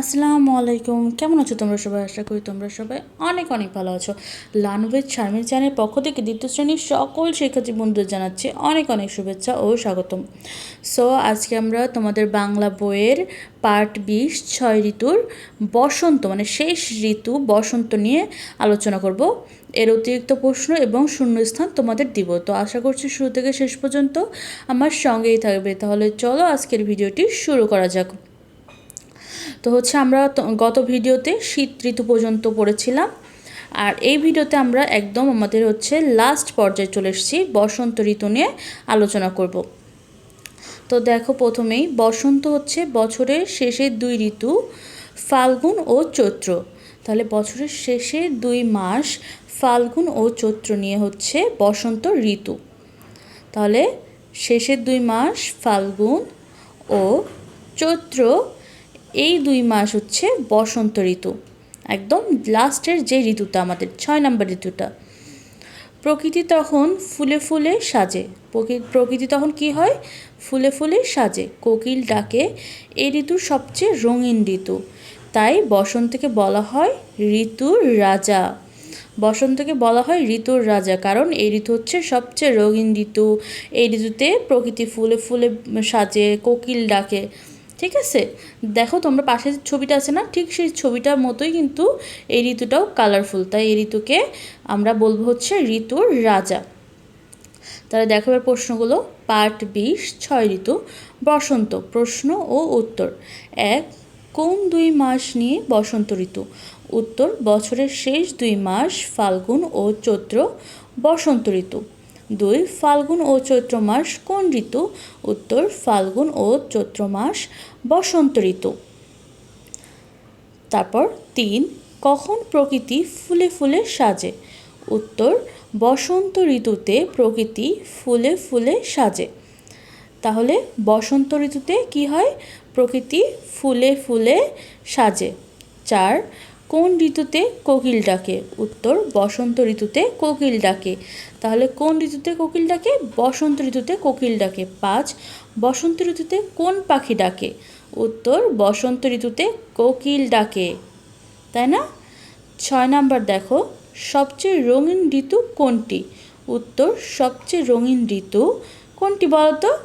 আসসালামু আলাইকুম। কেমন আছো তোমরা সবাই? আশা করি তোমরা সবাই অনেক অনেক ভালো আছো। লানভেজ শারমিন চ্যানেলের পক্ষ থেকে দ্বিতীয় শ্রেণির সকল শিক্ষার্থী বন্ধুদের জানাচ্ছি অনেক অনেক শুভেচ্ছা ও স্বাগতম। সো আজকে আমরা তোমাদের বাংলা বইয়ের পার্ট বিশ, ছয় ঋতুর বসন্ত মানে শেষ ঋতু বসন্ত নিয়ে আলোচনা করব। এর অতিরিক্ত প্রশ্ন এবং শূন্যস্থান তোমাদের দিব। তো আশা করছি শুরু থেকে শেষ পর্যন্ত আমার সঙ্গেই থাকবে। তাহলে চলো আজকের ভিডিওটি শুরু করা যাক। তো হচ্ছে আমরা গত ভিডিওতে শীত ঋতু পর্যন্ত পড়েছিলাম। আর এই ভিডিওতে আমরা একদম আমাদের হচ্ছে লাস্ট পর্যায়ে চলে এসেছি, বসন্ত ঋতু নিয়ে আলোচনা করব। তো দেখো প্রথমেই, বসন্ত হচ্ছে বছরের শেষের দুই ঋতু, ফাল্গুন ও চৈত্র। তাহলে বছরের শেষের দুই মাস, ফাল্গুন ও চৈত্র নিয়ে হচ্ছে বসন্ত ঋতু। তাহলে শেষের দুই মাস, ফাল্গুন ও চৈত্র এই দুই মাস হচ্ছে বসন্ত ঋতু। একদম লাস্টের যে ঋতুটা, আমাদের ছয় নম্বর ঋতুটা। প্রকৃতি তখন ফুলে ফুলে সাজে। প্রকৃ- প্রকৃতি তখন কি হয়? ফুলে ফুলে সাজে। কোকিল ডাকে, এই ঋতুর সবচেয়ে রঙিন ঋতু। তাই বসন্তকে বলা হয় ঋতুর রাজা। বসন্তকে বলা হয় ঋতুর রাজা, কারণ এই ঋতু হচ্ছে সবচেয়ে রঙিন ঋতু। এই ঋতুতে প্রকৃতি ফুলে ফুলে সাজে, কোকিল ডাকে। ঠিক আছে? দেখো তোমরা পাশে যে ছবিটা আছে না, ঠিক সেই ছবিটার মতোই কিন্তু এই ঋতুটাও কালারফুল তাই এই ঋতুকে আমরা বলব হচ্ছে ঋতুর রাজা। তাহলে দেখো এবার প্রশ্নগুলো। পার্ট বিশ ছয় ঋতু। বসন্ত, প্রশ্ন ও উত্তর। এক, কোন দুই মাস নিয়ে বসন্ত ঋতু? উত্তর, বছরের শেষ দুই মাস ফাল্গুন ও চৈত্র বসন্ত ঋতু। দুই, ফাল্গুন ও চৈত্র মাস কোন ঋতু? উত্তর, ফাল্গুন ও চৈত্র মাস বসন্ত ঋতু। তারপর তিন, কখন প্রকৃতি ফুলে ফুলে সাজে? উত্তর, বসন্ত ঋতুতে প্রকৃতি ফুলে ফুলে সাজে। তাহলে বসন্ত ঋতুতে কি হয়? প্রকৃতি ফুলে ফুলে সাজে। চার কোন ঋতুতে কোকিল ডাকে? উত্তর, বসন্ত ঋতুতে কোকিল ডাকে। তাহলে কোন ঋতুতে কোকিল ডাকে? বসন্ত ঋতুতে কোকিল ডাকে। পাঁচ, বসন্ত ঋতুতে কোন পাখি ডাকে? উত্তর, বসন্ত ঋতুতে কোকিল ডাকে। তাই না? ছয় নাম্বার দেখো, সবচেয়ে রঙিন ঋতু কোনটি? উত্তর, সবচেয়ে রঙিন ঋতু কোনটি বলতো?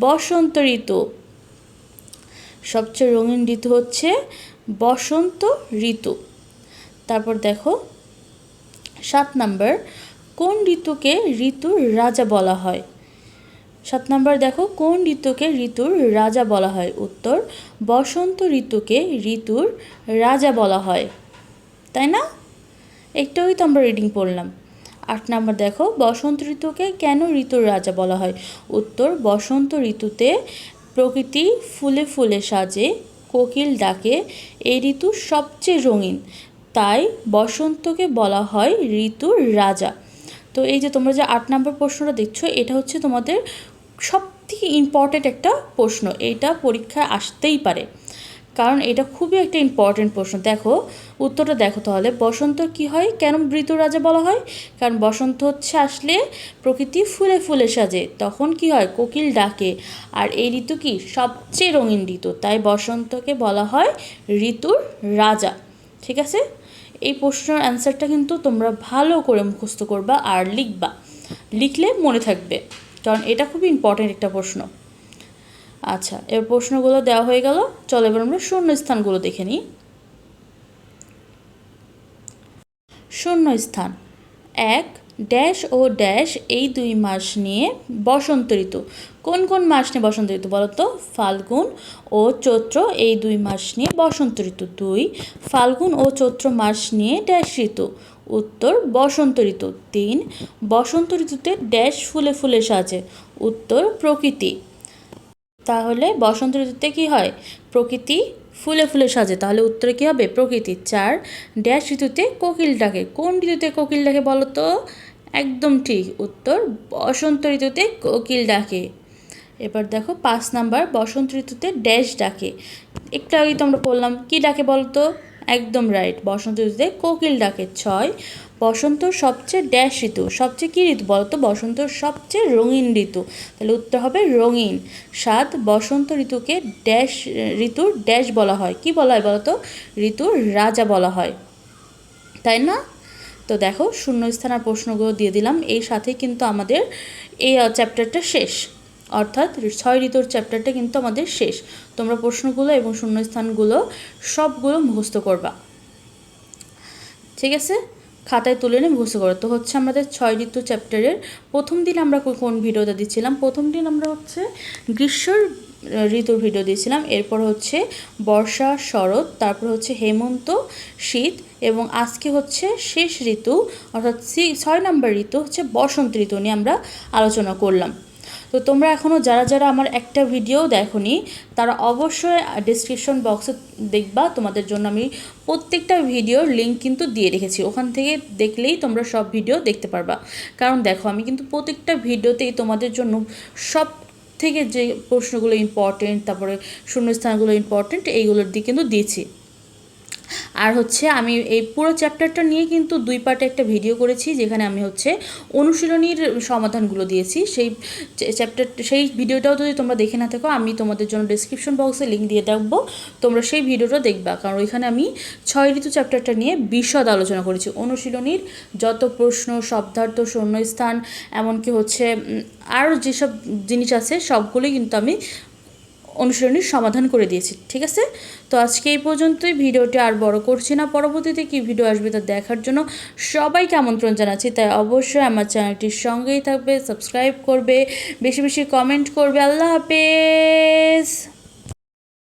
বসন্ত ঋতু। সবচেয়ে রঙিন ঋতু হচ্ছে বসন্ত ঋতু। তারপর দেখো, সাত নাম্বার, কোন ঋতুকে ঋতুর রাজা বলা হয়? সাত নাম্বার দেখো, কোন ঋতুকে ঋতুর রাজা বলা হয়? উত্তর, বসন্ত ঋতুকে ঋতুর রাজা বলা হয়। তাই না? একটুই তো আমরা রিডিং পড়লাম। আট নাম্বার দেখো, বসন্ত ঋতুকে কেন ঋতুর রাজা বলা হয়? উত্তর, বসন্ত ঋতুতে প্রকৃতি ফুলে ফুলে সাজে কোকিল ডাকে এই ঋতু সবচেয়ে রঙিন। তাই বসন্তকে বলা হয় ঋতুর রাজা। তো এই যে তোমরা যে আট নম্বর প্রশ্নটা দেখছ, এটা হচ্ছে তোমাদের সব থেকে ইম্পর্টেন্ট একটা প্রশ্ন। এটা পরীক্ষায় আসতেই পারে। কারণ এটা খুবই একটা ইম্পর্ট্যান্ট প্রশ্ন। দেখো, উত্তরটা দেখো তাহলে। বসন্ত কি হয়? কেন ঋতুর রাজা বলা হয়? কারণ বসন্ত হচ্ছে আসলে প্রকৃতি ফুলে ফুলে সাজে। তখন কি হয়? কোকিল ডাকে। আর এই ঋতু কি? সবচেয়ে রঙিন ঋতু। তাই বসন্তকে বলা হয় ঋতুর রাজা। ঠিক আছে? এই প্রশ্নের অ্যান্সারটা কিন্তু তোমরা ভালো করে মুখস্থ করবা আর লিখবা। লিখলে মনে থাকবে। কারণ এটা খুবই ইম্পর্ট্যান্ট একটা প্রশ্ন। আচ্ছা এর প্রশ্নগুলো দেওয়া হয়ে গেল। চলো এবার আমরা শূন্য স্থানগুলো দেখে নিই। শূন্য স্থান এক, ড্যাশ ও ড্যাশ এই দুই মাস নিয়ে বসন্ত ঋতু কোন কোন মাস নিয়ে বসন্ত ঋতু বলো তো? ফাল্গুন ও চৈত্র এই দুই মাস নিয়ে বসন্ত ঋতু দুই, ফাল্গুন ও চৈত্র মাস নিয়ে ড্যাশ ঋতু। উত্তর বসন্ত ঋতু তিন বসন্ত ঋতুতে ড্যাশ ফুলে ফুলে সাজে। উত্তর, প্রকৃতি। তাহলে বসন্ত ঋতুতে কী হয়? প্রকৃতি ফুলে ফুলে সাজে। তাহলে উত্তরে কী হবে? প্রকৃতি। চার, ড্যাশ ঋতুতে কোকিল ডাকে। কোন ঋতুতে কোকিল ডাকে বলো তো? একদম ঠিক উত্তর, বসন্ত ঋতুতে কোকিল ডাকে। এবার দেখো পাঁচ নাম্বার, বসন্ত ঋতুতে ড্যাশ ডাকে। একটু আগেই তো আমরা বললাম, কী ডাকে বলো তো? একদম রাইট বসন্ত ঋতুতে কোকিল ডাকে। ছয় বসন্ত সবচেয়ে ড্যাশ ঋতু। সবচেয়ে কী ঋতু বলো তো বসন্ত সবচেয়ে রঙিন ঋতু। তাহলে উত্তর হবে রঙিন। সাত, বসন্ত ঋতুকে ড্যাশ, ঋতুর ড্যাশ বলা হয়। কি বলা হয় বলো তো ঋতুর রাজা বলা হয়। তাই না? তো দেখো, শূন্যস্থান আর প্রশ্নগুলো দিয়ে দিলাম। এই সাথে কিন্তু আমাদের এই চ্যাপ্টারটা শেষ। অর্থাৎ ছয় ঋতুর চ্যাপ্টারটা কিন্তু আমাদের শেষ। তোমরা প্রশ্নগুলো এবং শূন্যস্থানগুলো সবগুলো মুখস্থ করবা। ঠিক আছে? খাতায় তুলে নিয়ে মুখস্থ করো। তো হচ্ছে আমাদের ছয় ঋতু চ্যাপ্টারের প্রথম দিন আমরা কোন ভিডিওটা দিচ্ছিলাম? প্রথম দিন আমরা হচ্ছে গ্রীষ্মর ঋতুর ভিডিও দিয়েছিলাম। এরপর হচ্ছে বর্ষা, শরৎ, তারপর হচ্ছে হেমন্ত, শীত এবং আজকে হচ্ছে শেষ ঋতু, অর্থাৎ ছয় নম্বর ঋতু হচ্ছে বসন্ত ঋতু নিয়ে আমরা আলোচনা করলাম। তো তোমরা এখনও যারা যারা আমার একটা ভিডিও দেখোনি, তারা অবশ্যই ডিসক্রিপশন বক্সে দেখবা। তোমাদের জন্য আমি প্রত্যেকটা ভিডিওর লিঙ্ক কিন্তু দিয়ে রেখেছি। ওখান থেকে দেখলেই তোমরা সব ভিডিও দেখতে পারবা। কারণ দেখো, আমি কিন্তু প্রত্যেকটা ভিডিওতেই তোমাদের জন্য সব থেকে যে প্রশ্নগুলো ইম্পর্টেন্ট তারপরে শূন্যস্থানগুলো ইম্পর্টেন্ট এইগুলোর দিকে কিন্তু দিয়েছি। আর হচ্ছে আমি এই পুরো চ্যাপ্টারটা নিয়ে কিন্তু দুই পার্টে একটা ভিডিও করেছি, যেখানে আমি হচ্ছে অনুশীলনীর সমাধানগুলো দিয়েছি। সেই চ্যাপ্টার সেই ভিডিওটাও যদি তোমরা দেখে না থাকো, আমি তোমাদের জন্য ডিসক্রিপশন বক্সে লিঙ্ক দিয়ে রাখব। তোমরা সেই ভিডিওটা দেখবা, কারণ ওইখানে আমি ছয় ঋতু চ্যাপ্টারটা নিয়ে বিশদ আলোচনা করেছি। অনুশীলনীর যত প্রশ্ন, শব্দার্থ, শূন্যস্থান, এমনকি হচ্ছে আরও যেসব জিনিস আছে, সবগুলোই কিন্তু আমি অনুশীলনীর সমাধান করে দিয়েছি, ঠিক আছে? তো আজকে এই পর্যন্তই, ভিডিওটি আর বড় করছি না। পরবর্তীতে কি ভিডিও আসবে তা দেখার জন্য সবাইকে আমন্ত্রণ জানাচ্ছি। তাই অবশ্যই আমার চ্যানেলটির সঙ্গেই থাকবে, সাবস্ক্রাইব করবে, বেশি বেশি কমেন্ট করবে। আল্লাহ হাফেজ!